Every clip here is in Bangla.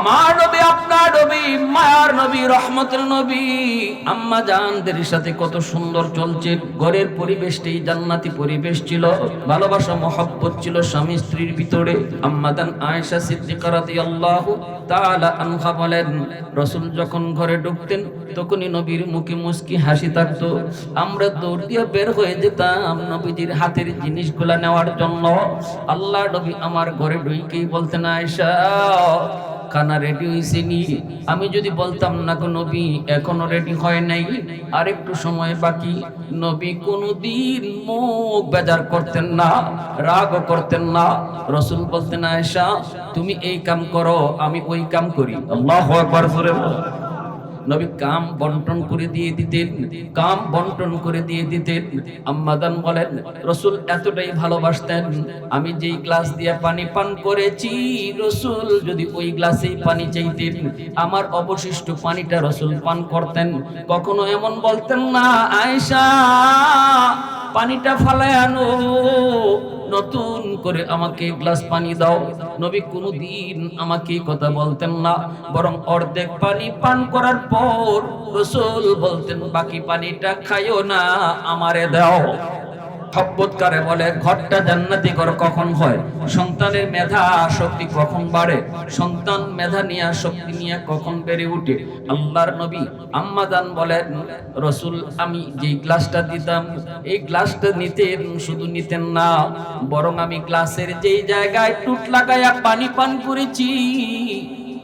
আমার নবী, আপনার নবী, মায়ার নবী, রহমতের নবী। আম্মা জানদের সাথে কত সুন্দর চলছে। ঘরের পরিবেশটাই জান্নাতি পরিবেশ ছিল। ভালোবাসা, মহব্বত ছিল স্বামী স্ত্রীর ভিতরে। আম্মা জান আয়েশা সিদ্দিকা রাদিয়াল্লাহু তাআলা আনহা বলেন, রসুল যখন ঘরে ঢুকতেন, তখনই নবীর মুখে মুস্কি হাসি থাকতো। আমরা দৌড় দিয়ে বের হয়ে যেতাম নবীজির হাতের জিনিসগুলা নেওয়ার জন্য। আল্লাহ নবী আমার ঘরে ঢুকেই বলতেন, আয়েশা খানা রেডি হয়েছে নি আমি যদি বলতাম, না গো নবী, এখনও রেডি হয় নাই। আর একটু সময় বাকি। নবী, কোনোদিন মুখ বেজার করতেন না রাগ করতেন না। রসুল বলতেন, আয়েশা, তুমি এই কাম করো, আমি ওই কাম করি। আল্লাহ আকবার বলো। নবী কাম বন্টন করে দিয়ে দিতেন, কাম বন্টন করে দিয়ে দিতেন। আম্মাদান বলেন, রসুল এতটাই ভালোবাসতেন, আমি যেই গ্লাস দিয়ে পানি পান করেছি, রসুল যদি ওই গ্লাসেই পানি চাইতেন, আমার অবশিষ্ট পানিটা রসুল পান করতেন। কখনো এমন বলতেন না, আয়েশা পানিটা ফালায় আনো। নতুন করে আমাকে গ্লাস পানি দাও। নবী কোনোদিন আমাকে কথা বলতেন না। বরং অর্ধেক পানি পান করার পর রসুল বলতেন, বাকি পানিটা খাইও না, আমারে দাও। হব্বতকারে বলে, ঘরটা জান্নাতি ঘর কখন হয়? সন্তানের মেধা শক্তি কখন বাড়ে? সন্তান মেধা নিয়ে শক্তি নিয়ে কখন বেড়ে উঠে? আল্লাহর নবী আম্মাদান বলেন, রসুল, আমি যেই গ্লাসটা দিতাম, এই গ্লাসটা নিতেন, শুধু নিতেন না, বরং আমি গ্লাসের যেই জায়গায় টুট লাগাইয়া পানি পান করেছি,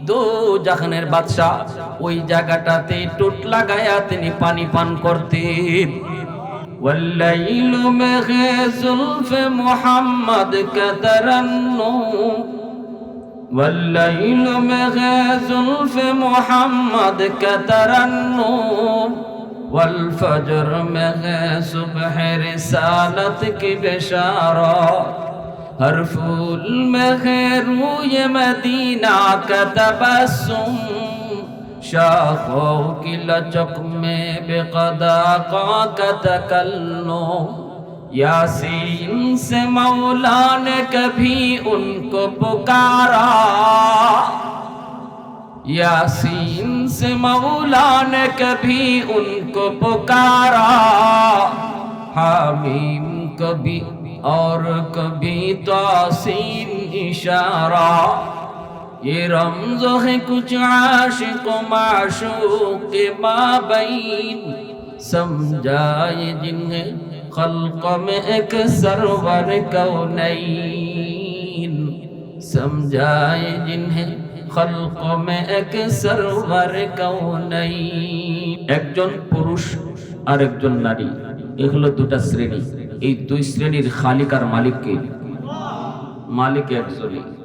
দো জাহানের বাদশাহ, ওই জায়গাটাতে টুট লাগাইয়া তিনি পানি পান করতেন। والليل مغي زلف محمد كترنم والليل مغي زلف محمد كترنم والفجر مغي صبح رسالتك بشارة ہر پھول میں روی مدینہ کا تبسم شاخوں کی لچک میں بے قدا کا تکلم۔ یاسین سے مولا نے کبھی ان کو پکارا۔ یاسین سے مولا نے کبھی ان کو پکارا۔ حامیم کبھی اور کبھی توسین اشارہ۔ یہ رمزوں ہے کچھ عاشق و معشوق کے مابین سمجھائے جنہیں خلق میں ایک سرور کونین سمجھائے جنہیں خلق میں ایک سرور کونین ایک جن پروش আর একজন নারী এ হলো দুটা শ্রেণি এই দুই শ্রেণির খালিক আর মালিককে মালিক একজনই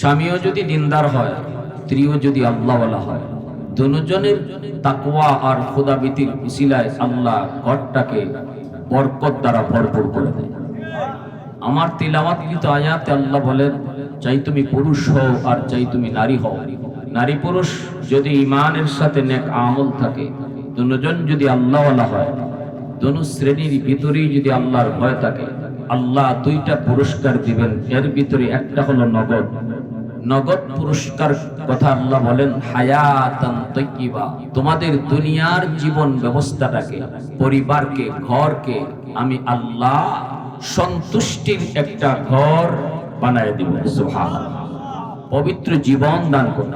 স্বামীও যদি দিনদার হয়, স্ত্রীও যদি আল্লাহওয়ালা হয়, দুজনের তাকওয়া আর খোদাবিতির উসিলায় আল্লাহ ঘরটাকে বরকত দ্বারা ভরপুর করে দেয়। আমার তিলাওয়াতকৃত আয়াতে আল্লাহ বলেন, চাই তুমি পুরুষ হও আর চাই তুমি নারী হও। নারী পুরুষ যদি ইমানের সাথে নেক আমল থাকে, দুজন যদি আল্লাহওয়ালা হয়, দুনো শ্রেণির ভিতরেই যদি আল্লাহর ভয় থাকে, আল্লাহ দুইটা পুরস্কার দিবেন। এর ভিতরে একটা হলো নগদ নগদ পুরস্কার কথা আল্লাহ বলেন, হায়াতান তৈকিবা তোমাদের দুনিয়ার জীবন ব্যবস্থাটাকে, পরিবারকে, ঘরকে আমি আল্লাহ সন্তুষ্টির একটা ঘর বানায় দিব। পবিত্র জীবন দান করুন,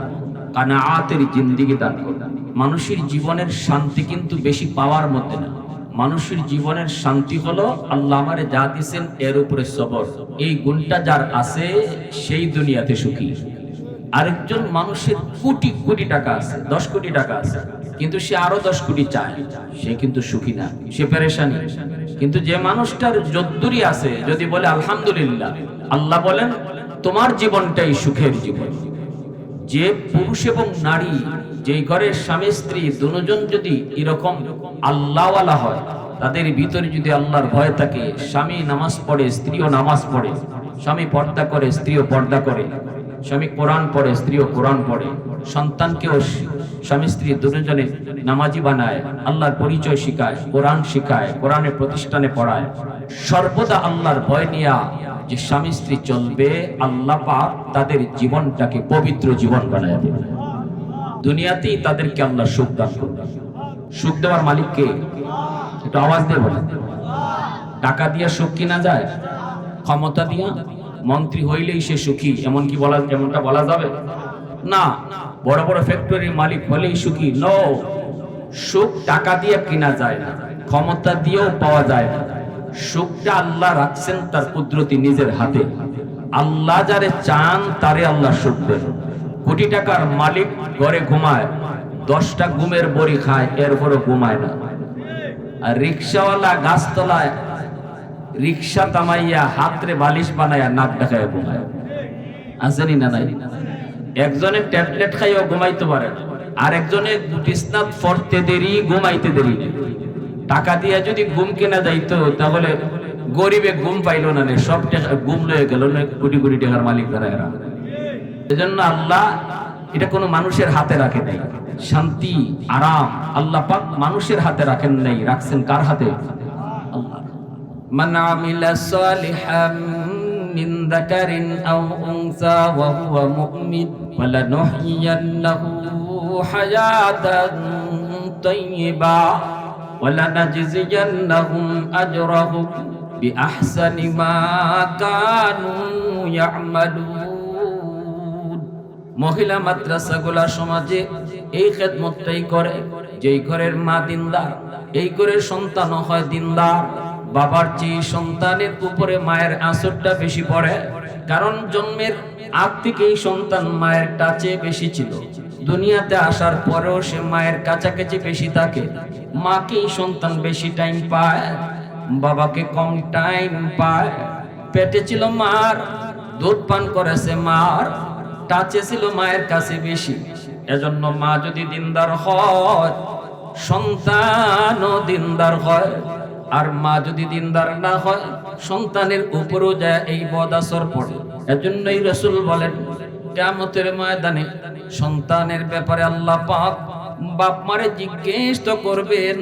কানাআতের জিন্দিগি দান করুন। মানুষের জীবনের শান্তি কিন্তু বেশি পাওয়ার মধ্যে না। মানুষের জীবনের শান্তি হলো আল্লাহ আমারে যা দিছেন এর উপরে সবর। এই গুণটা যার আছে, সেই দুনিয়াতে সুখী। আরেকজন মানুষের কোটি কোটি টাকা আছে, দশ কোটি টাকা আছে, কিন্তু সে আরও দশ কোটি চায়। সে কিন্তু সুখী না, সে পেরেশানি। কিন্তু যে মানুষটার যদ্দুরি আছে, যদি বলে আলহামদুলিল্লাহ, আল্লাহ বলেন, তোমার জীবনটাই সুখের জীবন। যে পুরুষ এবং নারী, যেই ঘরের স্বামী, স্ত্রী, দুজন যদি এরকম আল্লাহওয়ালা হয়, তাদের ভিতরে যদি আল্লাহর ভয় থাকে, স্বামী নামাজ পড়ে, স্ত্রীও নামাজ পড়ে, স্বামী পর্দা করে, স্ত্রীও পর্দা করে, স্বামী কোরআন পড়ে, স্ত্রীও কোরআন পড়ে, সন্তানকেও স্বামী স্ত্রী দুজনে নামাজি বানায়, আল্লাহর পরিচয় শিখায়, কোরআন শিখায়, কোরআনের প্রতিষ্ঠানে পড়ায়। সর্বদা আল্লাহর ভয় নিয়া যে স্বামী স্ত্রী চলবে, আল্লাহ পাক তাদের জীবনটাকে পবিত্র জীবন বানায় দুনিয়াতেই তাদেরকে আল্লাহ সুখ দান করবে সুখ দেওয়ার মালিককে একটু আওয়াজ দিয়ে বলেন। টাকা দিয়া সুখ কিনা যায়? ক্ষমতা দিয়া? মন্ত্রী হইলেই সে সুখী। এমন কি বলা এমনটা বলা যাবে? না। বড় বড় ফ্যাক্টরির মালিক হলেই সুখী। ন সুখ টাকা দিয়ে কিনা যায় না। ক্ষমতা দিয়েও পাওয়া যায় না। সুখটা আল্লাহ রাখছেন তার কুদরতি নিজের হাতে। আল্লাহ যারে চান, তারে আল্লাহ সুখ দেন। কোটি টাকার মালিক ঘরে ঘুমায়। দশটা ঘুমের বড়ি খায় এরপরও ঘুমায় না। আর রিক্সাওয়ালা গাছতলায় রিক্সা তামাইয়া হাতরে বালিশ বানাইয়া নাক দেখায় ঘুমায়। আসেনি না নাই? একজনে ট্যাবলেট খাইয়া ঘুমাইতে পারে আর একজনে বিছনাত ফরতে দেরি ঘুমাইতে দেরি টাকা দিয়া যদি ঘুম কেনা যাইতো তাহলে গরিবে ঘুম পাইলো না নে, সব টাকা ঘুম লয়ে গেল না কোটি কোটি টাকার মালিক যারা এরা। এজন্য আল্লাহ এটা কোনো মানুষের হাতে রাখে নাই। শান্তি আরাম আল্লাহ পাক মানুষের হাতে রাখেন নাই রাখছেন কার হাতে আল্লাহ من عمل صالحا من ذكر أو أنثى وهو مؤمن فلنحيينه حياة طيبة ولنجزينهم أجرهم بأحسن ما كانوا يعملون মহিলা মাদ্রাসাগুলা সমাজে এই খেদমতটাই করে, যেই ঘরের মা দিনদার, এই ঘরের সন্তানও হয় দিনদার। বাবার চেয়ে সন্তানের উপরে মায়ের আঁচড়টা বেশি পড়ে, কারণ জন্মের আগ থেকেই সন্তান মায়ের টাচে বেশি ছিল। দুনিয়াতে আসার পরেও সে মায়ের কাছাকাছি বেশি থাকে। মাকেই সন্তান বেশি টাইম পায়, বাবাকে কম টাইম পায়। পেটে ছিল মার, দুধ পান করেছে মার, টাচে ছিল মায়ের কাছে বেশি। এজন্য মা যদি দিনদার হয়, সন্তানও দিনদার হয়। আর মা যদি দিনদার না হয়, সন্তানের উপরও যায় এই বদাসর পড়ে। এজন্যই রসুল বলেন কেমতের ময়দানে সন্তানের ব্যাপারে আল্লাহ পাক বাপ মারে জিজ্ঞেস তো করবেন,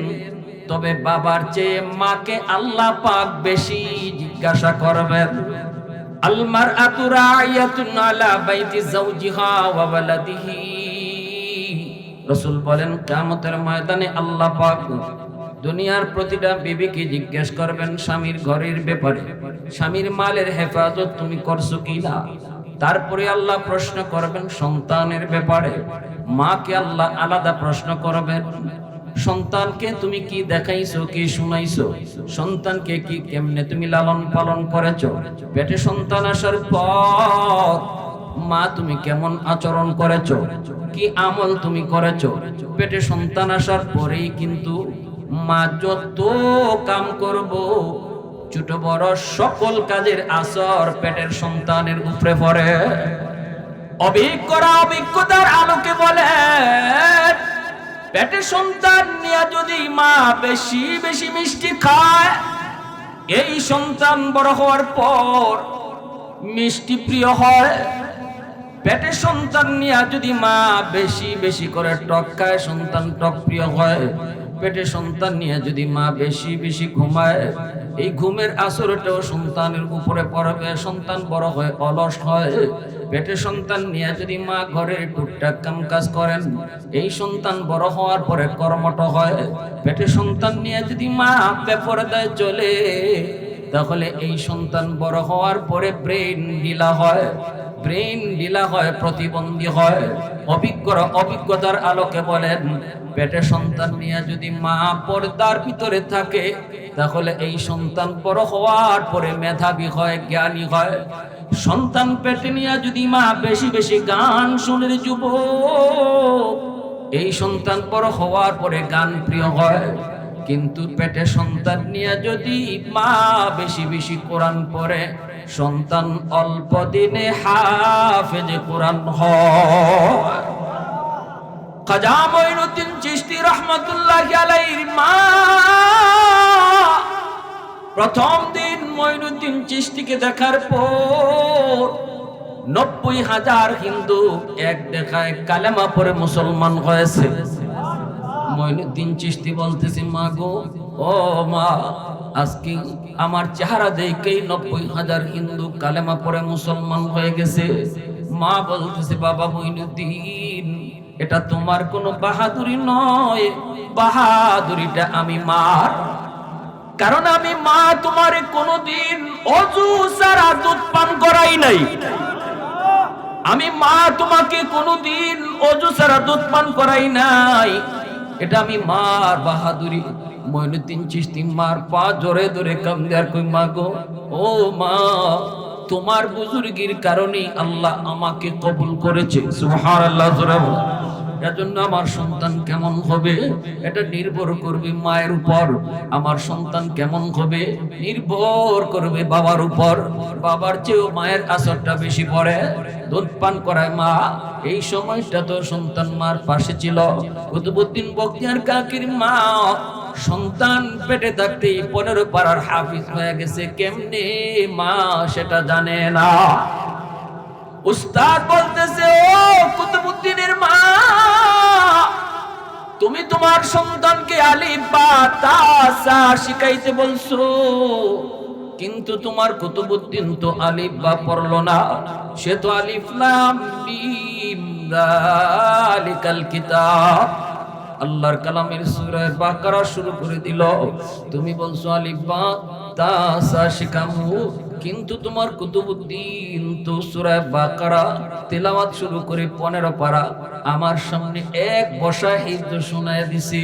তবে বাবার চেয়ে মাকে আল্লাহ পাক বেশি জিজ্ঞাসা করবেন। আলমার আতুরায়াতুন আলা বাইতি জাওজিহা ওয়া ওয়ালাদিহি। রাসূল বলেন, কিয়ামতের ময়দানে আল্লাহ পাক দুনিয়ার প্রতিটা বিবিকে জিজ্ঞেস করবেন, স্বামীর ঘরের ব্যাপারে, স্বামীর মালের হেফাজত তুমি করছ কিনা? তারপরে আল্লাহ প্রশ্ন করবেন, সন্তানের ব্যাপারে। মাকে আল্লাহ আলাদা প্রশ্ন করবেন, সন্তানকে তুমি কি দেখাইছো, কি শুনাইছো? সন্তানকে কি কেমনে তুমি লালন পালন করেছ? পেটে সন্তান আসার পর মা, তুমি কেমন আচরণ করেছ? কি আমল তুমি করেছ? পেটে সন্তান আসার পরেই কিন্তু মা যত কাম করব, ছোট বড় সকল কাজের আসর পেটের সন্তানের উপরে পড়ে। অভিজ্ঞরা অভিজ্ঞতার আলোকে বলে, পেটে সন্তান নিয়ে যদি মা বেশি বেশি মিষ্টি খায়, এই সন্তান বড় হওয়ার পর মিষ্টি প্রিয় হয়। পেটে সন্তান নিয়ে যদি মা বেশি বেশি করে টক খায় সন্তান টক প্রিয় হয়, পেটে সন্তান নিয়ে যদি মা বেশি বেশি ঘুমায়, এই ঘুমের আসরটাও সন্তানের উপরে পড়বে, সন্তান বড় হয় অলস হয়। পেটে সন্তান নিয়ে যদি মা ঘরের টুকটাক কাম কাজ করেন, এই সন্তান বড় হওয়ার পরে কর্মট হয়। পেটে সন্তান নিয়ে যদি মা বেপরদায় চলে, তাহলে এই সন্তান বড় হওয়ার পরে ব্রেন ঢিলা হয়। ব্রেন ঢিলা হয়, প্রতিবন্ধী হয়। অভিজ্ঞরা অভিজ্ঞতার আলোকে বলেন, পেটে সন্তান নিয়ে যদি মা পর্দার ভিতরে থাকে, তাহলে এই সন্তান বড় হওয়ার পরে মেধাবী হয়, জ্ঞানী হয়। সন্তান পেটে নিয়ে যদি মা বেশি বেশি গান শুনে যুব এই সন্তান বড় হওয়ার পরে গান প্রিয় হয়। কিন্তু পেটে সন্তান নিয়ে যদি মা বেশি বেশি কোরআন পড়ে সন্তান অল্প দিনে হাফেজ কোরআন হয়। খাজা মঈনুদ্দিন রহমতুল্লাহ মা। প্রথম দিন মঈনুদ্দিন চিশতিকে দেখার পর নব্বই হাজার হিন্দু এক দেখায় কালেমা পরে মুসলমান হয়েছে। মইনুদ্দিন চিস্তি বলতেছি, মা গো, ও মা আজকে আমার চেহারা দেখেই নব্বই হাজার হিন্দু কালেমা পরে মুসলমান হয়ে গেছে। মা বলতেছে, বাবা মইনুদ্দিন, এটা তোমার কোনো বাহাদুরি নয়। বাহাদুরিটা আমি মার। কারণ আমি মা তোমারে কোনোদিন অজু সারা দুধ পান করাই নাই। আমি মা তোমাকে কোনোদিন অজু সারা দুধ পান করাই নাই। এটা আমি মার বাহাদুরি। মইনুদ্দিন চিস্তি মার পা জোরে ধরে কান্দে আর কই, মা গো, ও মা, তোমার বুজুর্গির কারণে আল্লাহ আমাকে কবুল করেছে। সুবহানাল্লাহ, জোরে বলো। এজন্য আমার সন্তান কেমন হবে? এটা নির্ভর করবে মায়ের উপর। আমার সন্তান কেমন হবে? নির্ভর করবে বাবার উপর। বাবার চেয়েও মায়ের আসরটা বেশি পড়ে। দুধ পান করায় মা। এই সময়টা তো সন্তান মার পাশে ছিল। কুতুবুদ্দিন বক্তিয়ার কাকির মা সন্তান পেটে থাকতেই পনেরো পাড়ার হাফিজ হয়ে গেছে, কেমনে মা সেটা জানে না। উস্তাদ বলতেছে, ও কুতুবুদ্দিনের মা, তুমি তোমার সন্তানকে আলিফ বা তাসা শিখাইতে বলছো, কিন্তু তোমার কুতুবুদ্দিন তো আলিফ বা পড়ল না। সে তো আলিফ যালিকাল কিতাব। আল্লাহর কালামের সূরা বাকারা শুরু করে দিল। তুমি বলছো, আলিফ তাসা শিখামু কিন্তু তোমার কুতুবুদ্দিন তো সুরায় বাকারা তেলাওয়াত শুরু করে 15 পারা। আমার সামনে এক বসা হিফজ শোনায় দিছি।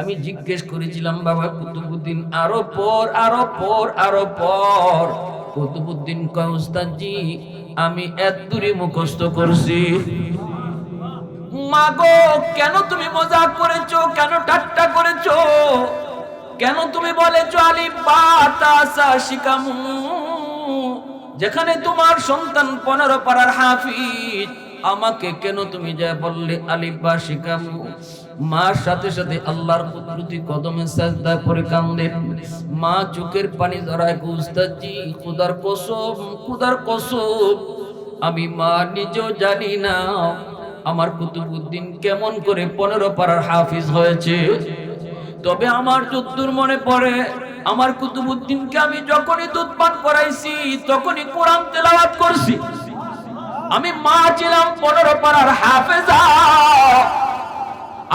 আমি জিজ্ঞেস করেছিলাম, বাবা, কুতুবুদ্দিন আরও পর আরও পর আরও পর। কুতুবুদ্দিন কয় উস্তাদজি আমি এত দূরে মুখস্থ করছি। মাগো কেন তুমি মজাক করেছ? কেন ঠাট্টা করেছ? কেন তুমি বলেছ আলিফ বা তাসা শিকামু? যেখানে তোমার সন্তান পনেরো পাড়ার হাফিজ, আমাকে কেন তুমি যা বললে আলিফ বা শিকামু? মার সাথে সাথে আল্লাহর কুদরতি কদমে সাজদা করে কান্দেন মা, চোখের পানি ধরায় গুস্তাজি খুদার কসম খুদার কসম। আমি মা, নিজেও জানি না। আমার কুতুবুদ্দিন কেমন করে পনেরো পাড়ার হাফিজ হয়েছে? তবে আমার যদ্দুর মনে পড়ে, আমার কুতুবুদ্দিনকে আমি যখনই দুধ পান করাইছি, তখনই কোরআন তেলাওয়াত করছি। আমি মা ছিলাম পনেরো পাড়ার হাফেজা।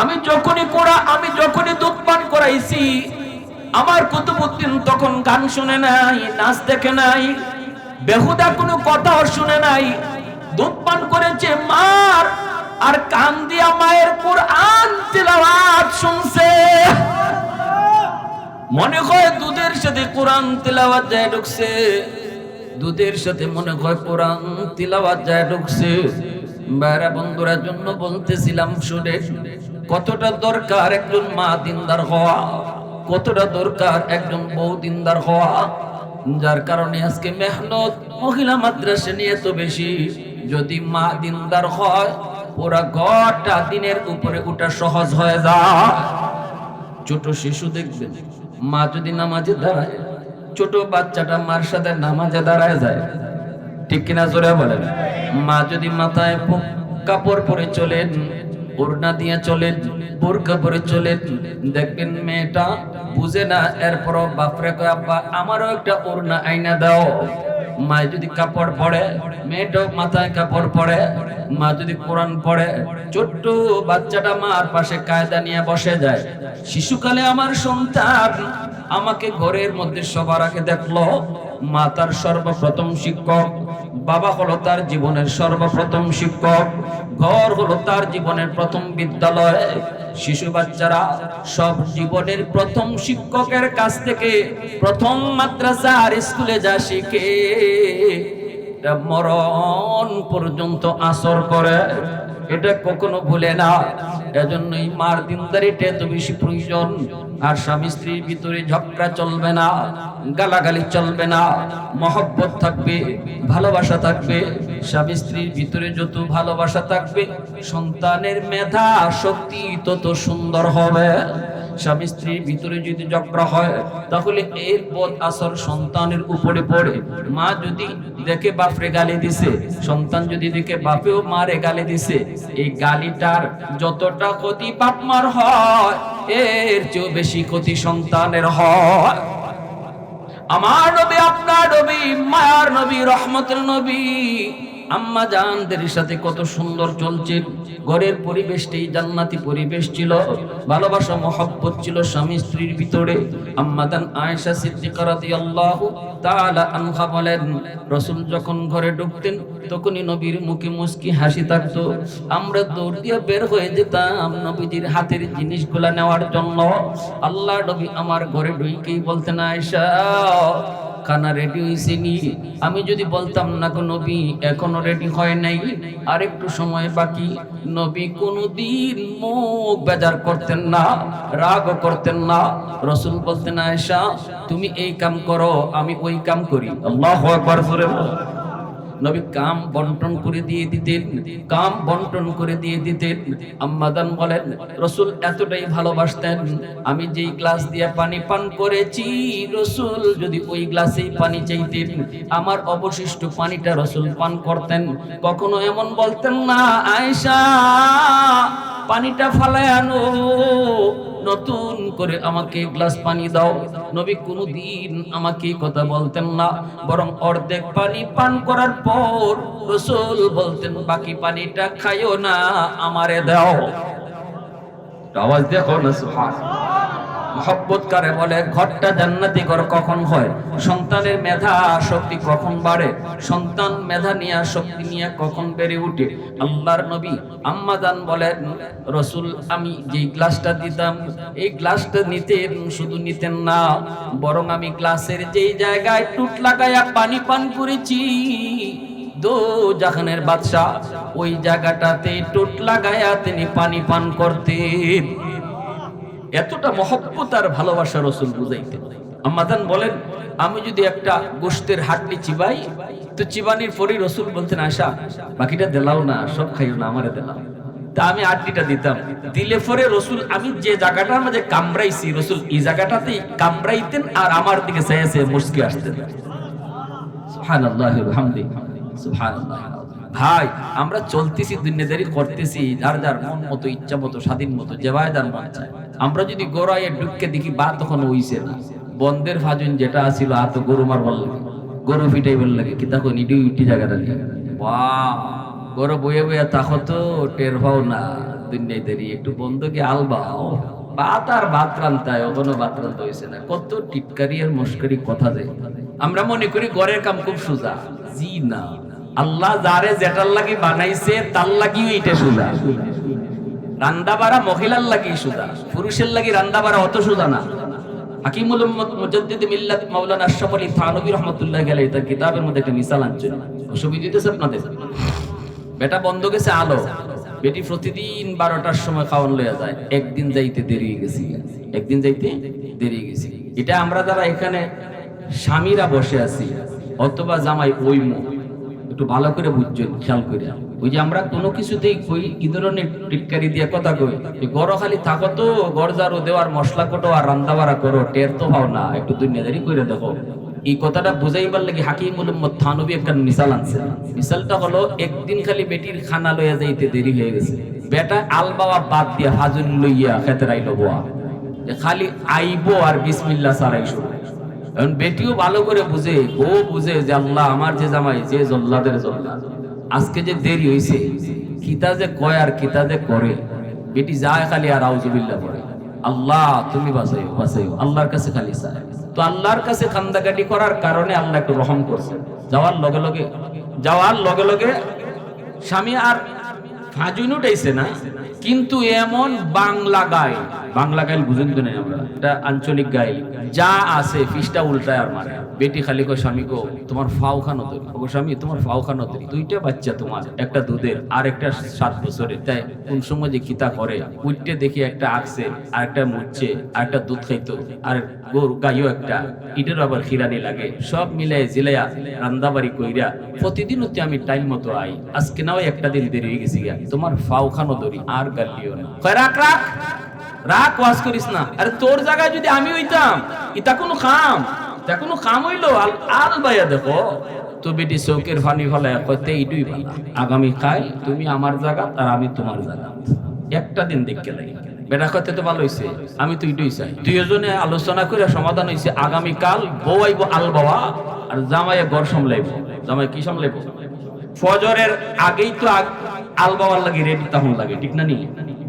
আমি যখনই কোরআন, আমি যখনই দুধ পান করাইছি, আমার কুতুবুদ্দিন তখন গান শুনে নাই, নাচ দেখে নাই, বেহুদা কোনো কথাও শুনে নাই। দুধ পান করেছে মার আর কান দিয়া মায়ের কোরআন তেলাওয়াত শুনছে। মনে হয় দুধের সাথে কোরআন তেলাওয়াত যায় ঢুকছে। দুধের সাথে মনে হয় কোরআন তিলাওয়াত যায় ঢুকছে। বাইরা বন্ধুরা, জন্য বলতেছিলাম, শুনে। কতটা দরকার একজন মা দিনদার হওয়া? কতটা দরকার একজন বউ দিনদার হওয়া? যার কারণে আজকে মেহনত মহিলা মাদ্রাসা নিয়ে তো বেশি। যদি মা দিনদার হয় ওরা ঘরটা দিনের উপরে উঠা সহজ হয়ে যায় ছোট শিশু দেখবেন মা যদি নামাজে দাঁড়ায়, ছোট বাচ্চাটা মার সাথে নামাজে দাঁড়ায় যায়। ঠিক কিনা জোরে বলেন? মা যদি মাথায় কাপড় পরে চলেন, ওড়না দিয়ে চলেন, বোরকা পরে চলেন, দেখবেন মেয়েটা বুঝে না, এরপরও বাপরে আব্বা, আমারও একটা ওড়না আইনা দাও। মা যদি কাপড় পরে মেয়েটাও মাথায় কাপড় পরে, মা যদি কোরআন পরে ছোট্ট বাচ্চাটা মার পাশে কায়দা নিয়ে বসে যায়। শিশুকালে আমার সন্তান আমাকে ঘরের মধ্যে সবার আগে দেখল মা তার সর্বপ্রথম শিক্ষক, বাবা হলো তার জীবনের সর্বপ্রথম শিক্ষক, ঘর হলো তার জীবনের প্রথম বিদ্যালয়। শিশু বাচ্চারা সব জীবনের প্রথম শিক্ষকের কাছ থেকে প্রথম মাদ্রাসা আর স্কুলে যা শিখে। এটা মরণ পর্যন্ত আসর করে। এটা কখনো ভুলে না। এজন্যই মার দিনদারিটা এত বেশি প্রয়োজন। আর স্বামী স্ত্রীর ভিতরে ঝগড়া চলবে না, গালাগালি চলবে না। মহব্বত থাকবে, ভালোবাসা থাকবে। স্বামী স্ত্রীর ভিতরে যত ভালোবাসা থাকবে, সন্তানের মেধা, শক্তি তত সুন্দর হবে। স্বামী স্ত্রীর ভিতরে যদি ঝগড়া হয়, তাহলে এর বদ আসর সন্তানের উপরে পড়ে। মা যদি দেখে বাপরে গালি দিছে, সন্তান যদি দেখে বাপেও মারে গালি দিছে, এই গালিটার যতটা ক্ষতি বাপ মার হয়, এর চেয়েও বেশি ক্ষতি সন্তানের হয়। আমার নবী, আপনার নবী, মায়ার নবী, রহমতের নবী আম্মা জানদের সাথে কত সুন্দর চলছে। ঘরের পরিবেশটাই জান্নাতি পরিবেশ ছিল। ভালোবাসা, মহব্বত ছিল স্বামী স্ত্রীর ভিতরে। আম্মাদান আয়েশা সিদ্দিকা রাদিয়াল্লাহু তাআলা আনহা বলেন, রাসূল যখন ঘরে ঢুকতেন, তখনই নবীর মুখে মুস্কি হাসি থাকতো। আমরা দৌড় দিয়ে বের হয়ে যেতাম নবীজির হাতের জিনিসগুলা নেওয়ার জন্য। আল্লাহ নবী আমার ঘরে ঢুকেই বলতেন, আয়েশা খানা রেডি হয়েছে নি আমি যদি বলতাম, না গো নবী, এখনও রেডি হয় নাই। আর একটু সময় বাকি। নবী কোনোদিন মুখ বেজার করতেন না রাগ করতেন না। রসুল বলতেন, আয়েশা, তুমি এই কাম করো, আমি ওই কাম করি। আল্লাহ একবার বলো। নবী কাম বন্টন করে দিয়ে দিতেন, কাম বন্টন করে দিয়ে দিতেন। আম্মাদান বলেন, রসুল এতটাই ভালোবাসতেন, আমি যেই গ্লাস দিয়ে পানি পান করেছি, রসুল যদি ওই গ্লাসেই পানি চাইতেন, আমার অবশিষ্ট পানিটা রসুল পান করতেন। কখনো এমন বলতেন না, আয়েশা, পানিটা ফালায় আনো নতুন করে আমাকে গ্লাস পানি দাও। নবী কোনদিন আমাকে কথা বলতেন না, বরং অর্ধেক পানি পান করার পর রসুল বলতেন, বাকি পানিটা খাইও না, আমারে দাও। আওয়াজ দেখো না সুবহান মহব্বত কারে বলে, ঘরটা জান্নাতি ঘর কখন হয়? সন্তানের মেধা শক্তি কখন বাড়ে? সন্তান মেধা নিয়ে, শক্তি নিয়ে কখন বেড়ে উঠে? আল্লাহর নবী আম্মাদান বলেন, রসুল, আমি যে গ্লাসটা দিতাম, এই গ্লাসটা নিতে শুধু নিতেন না, বরং আমি গ্লাসের যেই জায়গায় টুট লাগাইয়া পানি পান করেছি, দো জাহানের বাদশাহ, ওই জায়গাটাতে টুট লাগাইয়া তিনি পানি পান করতেন। এতটা মহব্বত আর ভালোবাসা রসুল বুঝাইতেন আম্মাদান বলেন, আমি যদি একটা গোষ্ঠের হাড্ডি চিবাই, তো চিবানির পরেই রসুল বলতেন আশা বাকিটা দেলাও না, সব খাইও না, আমারে দেলাও। তা আমি দিতাম। দিলে পরে রসুল, আমি যে জায়গাটার মাঝে কামড়াইছি, রসুল এই জায়গাটাতেই কামড়াইতেন আর আমার দিকে চেয়ে মুসকি আসতেন। ভাই, আমরা চলতেছি দুনিয়াদারি করতেছি, যার যার মন মতো, ইচ্ছা মতো, স্বাধীন মতো যেভাবে যার মন চায়। আমরা যদি গোড়ায় ঢুককে দেখি বা তখন হইছে না। বন্ধের ফাজুন যেটা আছিল আত গরু মার বল লাগে। গরু ফিটাই বল লাগে, কি তখন ইডি ইটি জায়গাটা নিয়ে। বাহ গরু বয়ে বয়ে তাকো তো টের পাও না দুনিয়াদারি একটু বন্ধুকে আলবাও ভাত আর ভাত রান্তায় কোনো ভাত রান্তা হয়েছে না। কত টিটকারি আর মস্করি কথা দেয় আমরা মনে করি ঘরের কাম খুব সোজা। জি না। আল্লাহ যারে যেটার লাগি বানাইছে, তার লাগিও এটা সোজা। রান্দা বাড়া মহিলার লাগি সোজা পুরুষের লাগি রান্দা বাড়া অত সোজা না। হাকিমুল মিল্লাত মাওলানা আশরাফ থানভী রাহমাতুল্লাহ তার কিতাবের মধ্যে একটা মিসাল দিতেছে আপনাদের? বেটা বন্ধ গেছে আলো। বেটি প্রতিদিন বারোটার সময় খাওয়ান লইয়া যায়। একদিন যাইতে দেরি গেছি। একদিন যাইতে দেরি গেছি। এটা আমরা যারা এখানে স্বামীরা বসে আছি, অথবা জামাই ওই একটু ভালো করে বুঝছেন, খেয়াল করে ওই যে আমরা কোনো কিছুতেই কই কি ধরনের টিটকারি দিয়ে কথা কই। এই গড় খালি থাকো তো গড়জারো দেওয়ার মশলা কোটো আর রান্না বাড়া করো, টের তো পাও না, একটু দুনিয়াদারি করে দেখো। এই কথাটা বুঝাইবার লাগি হাকিমুল উম্মত থানবী একটা মিসাল আনছে। মিসালটা হলো, একদিন খালি বেটির খানা লইয়া যাইতে দেরি হয়ে গেছে। বেটা আল বাবা বাদ দিয়া হাজুর লইয়া খেতে রাইল বোয়া যে খালি আইবো আর বিসমিল্লাহ সারাই শুরু এখন বেটিও ভালো করে বুঝে ও বুঝে যে আল্লাহ আমার যে জামাই, যে জল্লাদের জল্লাদ আজকে যে দেরি হইছে, কিতা যে কয় আর কিতা যে করে, বেটি যায় খালি আর আউজুবিল্লাহ পড়ে। আল্লাহ, তুমি বাঁচাইও বাঁচাইও। আল্লাহর কাছে খালি চায়। তো আল্লাহর কাছে খান্দাকাটি করার কারণে আল্লাহ একটু রহম করছে। যাওয়ার লগে লগে, যাওয়ার লগে লগে স্বামী আর ফাজুন উঠাইছে না, কিন্তু এমন বাংলা গাইল বাংলা গাইল বুঝেন তো নাই আমরা। এটা আঞ্চলিক গাইল। যা আছে, ফিসটা উল্টায় আর মারে। বেটি খালি কো স্বামী গো, তোমার ফাও খানো স্বামী তোমার ফাও খানো দুইটা বাচ্চা তোমার, একটা দুধের আর একটা সাত বছরের। তাই কোন সময় যে কিতা করে, উঠতে দেখি একটা আকছে আর একটা মুচ্ছে আর একটা দুধ খাইতো, আর গরু গাইও একটা। ইটের আবার খিরানি লাগে। সব মিলাই জিলাইয়া রান্দাবাড়ি কইরা, প্রতিদিন হচ্ছে আমি টাইম মতো আই। আজকে নাও একটা দিন দেরি হয়ে গেছি তোমার ফাও খানো দরি আর গালিও না। রাখ রাখ। রাগ ওয়াজ করিস না। আরে তোর জায়গায় যদি আমি হইতাম ইতা কোনো খাম। তা কোনো কাম হইল? আল বাইয়া দেখো তো বেটি চৌকের ফানি ফলায় কইতে এইটুই ভালো আগামী কাল তুমি আমার জায়গা, আর আমি তোমার জায়গা। একটা দিন দেখতে লাগে। বেটা কইতে তো ভালো হইছে, আমি তো এইটুই চাই। দুইজনে আলোচনা করে সমাধান হইছে, আগামী কাল বউ আইব, আল বাবা, আর জামাইয়ে ঘর সামলাইব। জামাই কি সামলাইব? ফজরের আগেই তো আল বাবার লাগে রেডি তখন লাগে, ঠিক না নি?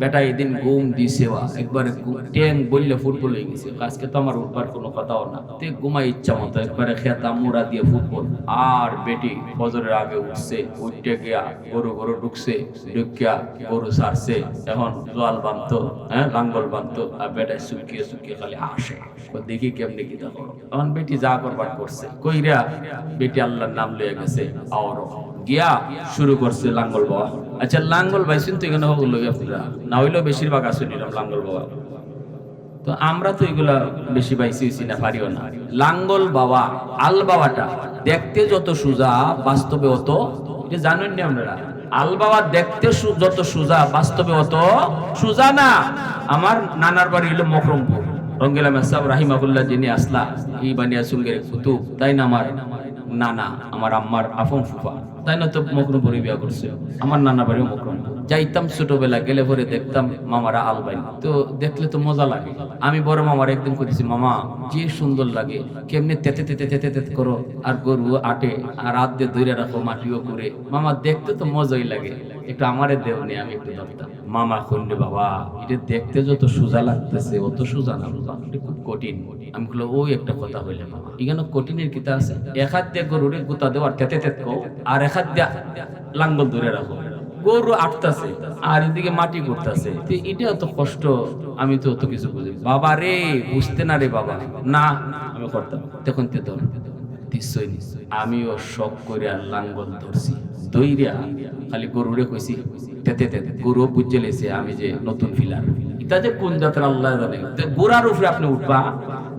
বেটা এদিন ঘুম দিছে একবারে ট্যাং বললে ফুটবল হয়ে গেছে। আজকে তো আমার উঠবার কোনো কথাও না। তে ঘুমাই ইচ্ছা মতো, একবারে খেতা মুড়া দিয়ে ফুটবল। আর বেটি ফজরের আগে উঠছে উঠতে গিয়া গরু গরু ঢুকছে, ঢুকিয়া গরু সারছে। এখন জোয়াল বানতো হ্যাঁ লাঙ্গল বানতো, আর বেটায় শুকিয়ে শুকিয়ে খালি হাসে। দেখি কেমনি কি দেখো এখন বেটি যা করবার করছে। কইরা বেটি আল্লাহর নাম লয়ে গেছে আওয়ারও গিয়া শুরু করছে লাঙ্গল বাবা। আচ্ছা লাঙ্গল ভাই শুনতে এখানে হল আপনারা। না হইলেও বেশিরভাগ আছে নিলাম লাঙ্গল বাবা। তো আমরা তো এগুলা বেশি পাইছি না, পারিও না। লাঙ্গল বাবা, আল বাবাটা, দেখতে যত সুজা, বাস্তবে অত, এটা জানেন নি আপনারা? আল বাবা দেখতে যত সুজা, বাস্তবে অত সুজা না। আমার নানার বাড়ি হলো মকরমপুর। রঙ্গিলা মেসাব রাহিমাহুল্লাহ যিনি আসলা এই বানিয়া সুঙ্গের কুতুব, তাই না আমার? নানা আমার আম্মার আফম ফুফা। তাই না তো মকরমপুরে বিয়া করছে? আমার নানা বাড়িও মকরমপুর যাইতাম ছোটবেলা গেলে পরে দেখতাম মামারা আলবাইন। তো দেখলে তো মজা লাগে। আমি বড় মামার একদিন করেছি মামা যে সুন্দর লাগে কেমনে তেতে তেতে তেতে তেতে করো? আর গরু আটে আর রাত দিয়ে ধরে রাখো মাটিও করে। মামা দেখতে তো মজাই লাগে। একটু আমারে দেও নি, আমি একটু মামা বাবা, এটা দেখতে যত সোজা লাগতেছে, অত সোজা না খুব কঠিন। আমি বলল ওই একটা কথা হইলে, মামা। এখানে কঠিনের কিতা আছে? এক হাত দিয়ে গরুরে দেওয়ার তেতে তেত আর এক হাত দিয়ে লাঙ্গল ধরে রাখো। গরু আটতাছে, আর এদিকে মাটি করতেছে এটা তো কষ্ট, আমি তো অত কিছু বুঝি বাবা রে, বুঝতে না রে বাবা। না, আমি করতাম। তখন তে নিশ্চয় আমিও শখ করে লাঙ্গল ধরছি। দইরা খালি গরুরে কইছি তেতে তেতে গরু বুঝে লেছে আমি যে নতুন ফিলার। এটা যে কোন জাতের আল্লাহ জানে। গোড়ার উপরে আপনি উঠবা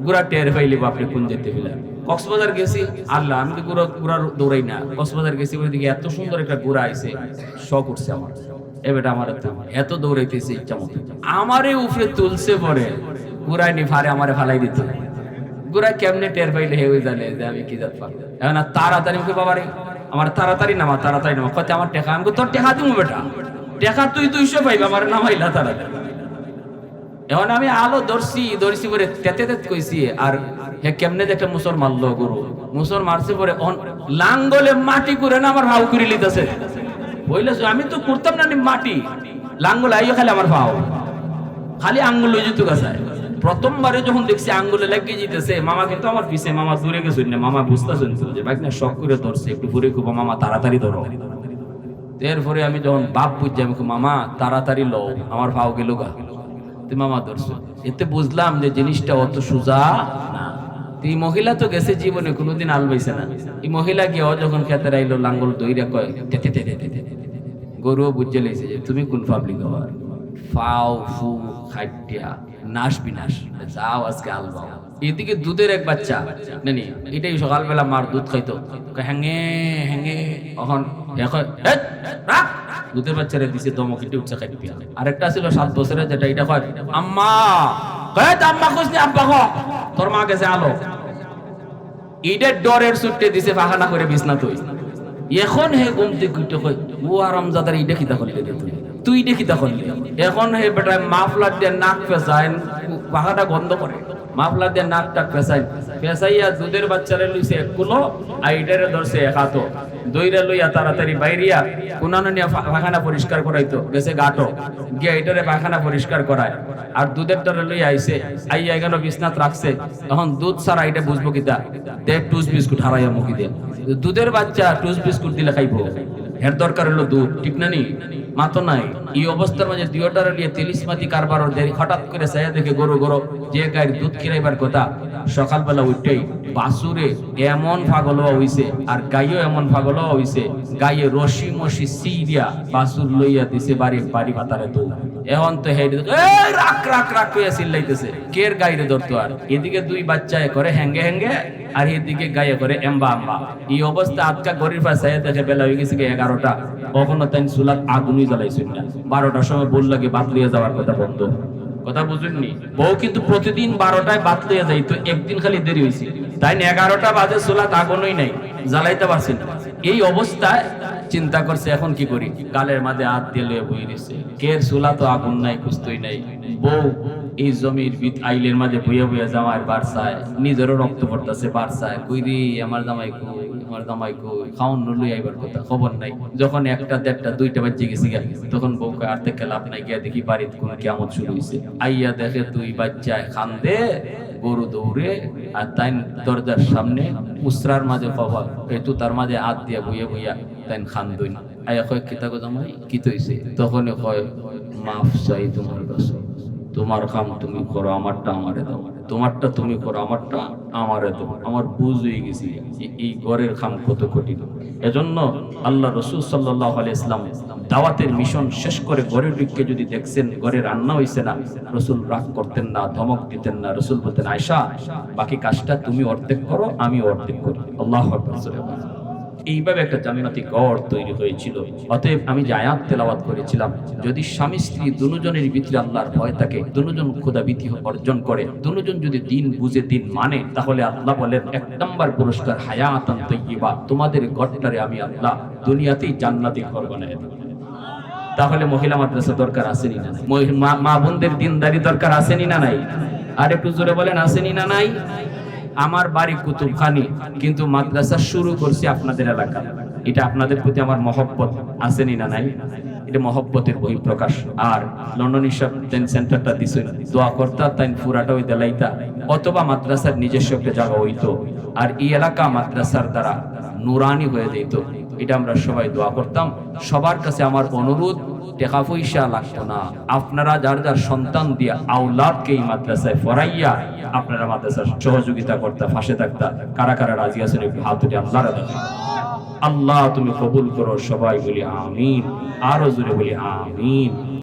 গোড়া টের পাইলে আপনি কোন যেতে ফিলার। কক্সবাজার গেছি, আল্লাহ আমি তো গোড়া গোড়া দৌড়াই না। কক্সবাজার গেছি বলে দিকে এত সুন্দর একটা গোড়া আইছে, শখ উঠছে আমার। এবারে আমার এত এত দৌড়াইতেছে ইচ্ছা মতো আমারে উপরে তুলছে পরে গোড়ায় নি ফারে আমারে ফালাই দিত গোড়া কেমনে টের পাইলে হে ওই জানে যে আমি কি জাত পারি এখন তাড়াতাড়ি মুখে বাবারে, আমার তাড়াতাড়ি নামা তাড়াতাড়ি নামা। কত আমার টেকা আমি তোর টেকা দিমু বেটা। টেকা তুই দুইশো পাইবা, আমার নামাইলা তাড়াতাড়ি। এখন আমি আলো ধরছি ধরছি পরে তেতে তেত কইছি, আর হে কেমনে দেখে মুসর মারলো গরু। মুসর মারছে পরে লাঙ্গলে মাটি করে না আমার ভাও করে লিতেছে। বইলে আমি তো করতাম না নি মাটি। লাঙ্গল আইও খালি আমার ভাও। খালি আঙ্গুল লই যেত গাছায়। প্রথমবারে যখন দেখছি আঙ্গুলে লাগিয়ে যেতেছে মামা কিন্তু আমার পিছে, মামা দূরে গেছে না, মামা বুঝতেছেন যে বাইক না শখ করে ধরছে, একটু ঘুরে খুব মামা তাড়াতাড়ি ধরো। এরপরে আমি যখন বাপ বুঝছি, আমি মামা, তাড়াতাড়ি লও, আমার ভাও গেল গা। মামা ধরছে। এতে বুঝলাম যে জিনিসটা অত সোজা না। এই মহিলা তো গেছে জীবনে, কোনোদিন আলবাইছে না। এই মহিলা গিয়ে ও যখন খেতে রাইলো লাঙ্গল দইরা কয়। গরুও বুঝে লেছে যে, তুমি কোন পাবলিক হওয়ার? ফাও ফু খাইটিয়া। নাশ বিনাশ যাও আজকে আলবাও এদিকে দুধের এক বাচ্চা, নানি, এটাই সকালবেলা মার দুধ খাইতো। হ্যাঙে হ্যাঙে। এখন দুধের বাচ্চারে দিছে দমক, এটি উচ্চা খাইতে আরেকটা ছিল সাত বছরের, যেটা এটা কয়, আম্মা! কয়, "তা আম্মা কইস নি, আব্বা কো তোর মা গেছে আলো। ইডের ডরের সুটে দিছে ফাহানা করে বিছনা তুই। এখন হে ঘুমতে গুইতে কই ও আরামজাদার ইডে খিতা করলে রে তুই। তুই খিতা করলে এখন হে বেটা মাফলার দিয়ে নাক পেঁচায় পাহাড়া গন্ধ করে। মাফলার দিয়ে নাক টাক পেঁচাই পেঁচাইয়া দুধের বাচ্চারে লইছে এক কুলো আইডারে ধরছে এক হাতো দইরা লইয়া তাড়াতাড়ি বাইরিয়া কুনানো নিয়ে পাখানা পরিষ্কার করাইতো, গেছে গাটো। গিয়া এটারে পাখানা পরিষ্কার করায়। আর দুধের টারে লইয়া আইছে, আইয়া এখানে বিছনাত রাখছে। এখন দুধ ছাড়া এটা বুঝব কিতা? দেখ টুস বিস্কুট হারাইয়া মুখি দিয়ে দুধের বাচ্চা টুস বিস্কুট দিলে খাইবো। এর দরকার হলো দুধ, ঠিক না নি? মাতো নাই। এই অবস্থার মাঝে দিওটার লিয়ে তিলিশ মাতি কারবার দেরি। হঠাৎ করে সায়া দেখে গরু গরু, যে গায়ের দুধ খিরাইবার কথা, সকালবেলা উঠেই বাসুরে এমন পাগল হইছে, আর গাইও এমন পাগল হইছে, গায়ে রশি মশি সি সিরিয়া বাসুর লইয়া দিছে বাড়ি বাড়ি পাতারে তো এখন তো হেড রাখ রাখ রাখ কইয়া চিল্লাইতেছে। কের গাইরে ধরতো আর? এদিকে দুই বাচ্চা এ করে হ্যাঙ্গে হ্যাঙ্গে আর এদিকে গায়ে করে এম্বা আম্বা এই অবস্থা আজকা গরিব পাশে দেখে বেলা হয়ে গেছে কি এগারোটা। কখনো তাই চুলাত আগুনই জ্বালাইছিল না। বারোটার সময় বল লাগে বাদ লিয়ে যাওয়ার কথা বন্ধ। কথা বুঝুননি? বউ কিন্তু প্রতিদিন বারোটায় বাত লইয়া যাইতো, একদিন খালি দেরি হয়েছে তাই এগারোটা বাজে চুলাত আগুনই নাই, জ্বালাইতে পারছি না। এই অবস্থায় চিন্তা করছে, এখন কি করি? গালের মাঝে হাত দিয়ে লয়ে বই দিছে কের চুলা তো আগুন নাই কুস্তই নাই। বউ এই জমির আইলের মাঝে বইয়া বইয়া জামাই বারসায়, নিজেরও রক্ত পড়তেছে বারসায়। কই রে, আমার জামাই কই, আমার জামাই কই? খাওন নলুই আইবার কথা, খবর নাই। যখন একটা দেড়টা, দুইটা বাজে গেছি গা, তখন বউকে আর থেকে লাভ নাই গিয়া দেখি বাড়িতে কোন কেমন শুরু হইছে। আইয়া দেখে দুই বাচ্চায় খান্দে, গরু দৌড়ে আর তাই দরজার সামনে উসরার মাঝে পাবা একটু তার মাঝে হাত দিয়া বইয়া বইয়া তাই খান দই আয়া কয় কিতা কথা মাই কি তৈছে তখন কয়, মাফ চাই তোমার কাছে। তোমার কাম তুমি করো, আমারটা আমারে দাও। তোমারটা তুমি করো, আমারটা আমারে দাও। আমার বুঝ হয়ে গেছি এই ঘরের কাম কত কঠিন। এজন্য আল্লাহ রসুল সাল্লাহ ইসলাম দাওয়াতের মিশন শেষ করে ঘরে ঢুকে যদি দেখছেন, ঘরে রান্না হইছে না, রসুল রাগ করতেন না, ধমক দিতেন না, রসুল বলতেন আয়সা বাকি কাজটা তুমি অর্ধেক করো, আমি অর্ধেক করি। আল্লাহ। এইভাবে একটা জান্নাতি গড় তৈরি হয়েছিল। অতএব আমি যে আয়াত তেলাওয়াত করেছিলাম, যদি স্বামী স্ত্রী দুজনের ভিতরে আল্লাহর ভয় থাকে, দুজন খোদা বিধি অর্জন করে, দুজন যদি দিন বুঝে দিন মানে তাহলে আল্লাহ বলেন, এক নম্বর পুরস্কার হায়াতান তোমাদের গড়টারে আমি আল্লাহ দুনিয়াতেই জান্নাতি ঘর বানাই তাহলে মহিলা মাদ্রাসা দরকার আসেনি না নাই? মা- বোনদের দিনদারি দরকার আসেনি না নাই? আর একটু জোরে বলেন, আসেনি না নাই? আমার বাড়ি কুতুবখানি, কিন্তু মাদ্রাসা শুরু করছি আপনাদের এলাকা। এটা আপনাদের প্রতি আমার মহব্বত। আসেনি না নাই? এটা মহব্বতের বহিঃপ্রকাশ আর লন্ডন হিসাব সেন্টারটা দিছে। দোয়া করতা তাই ফুরাটা ওই দেলাইতা। অথবা মাদ্রাসার নিজস্ব একটা জায়গা হইতো। আর এই এলাকা মাদ্রাসার দ্বারা নুরানি হয়ে যেত এটা আমরা সবাই দোয়া করতাম। সবার কাছে আমার অনুরোধ, টাকা পয়সা লাগতো না। আপনারা যার যার সন্তান দিয়ে আউলাদকে এই মাদ্রাসায় ফরাইয়া আপনারা মাদ্রাসার সহযোগিতা করতে, ফাঁসে থাকতা, কারা কারা রাজি আছেন একটু হাত আল্লাহরা আল্লাহ তুমি কবুল করো সবাই বলি আমিন, আরও জোরে বলি আমিন।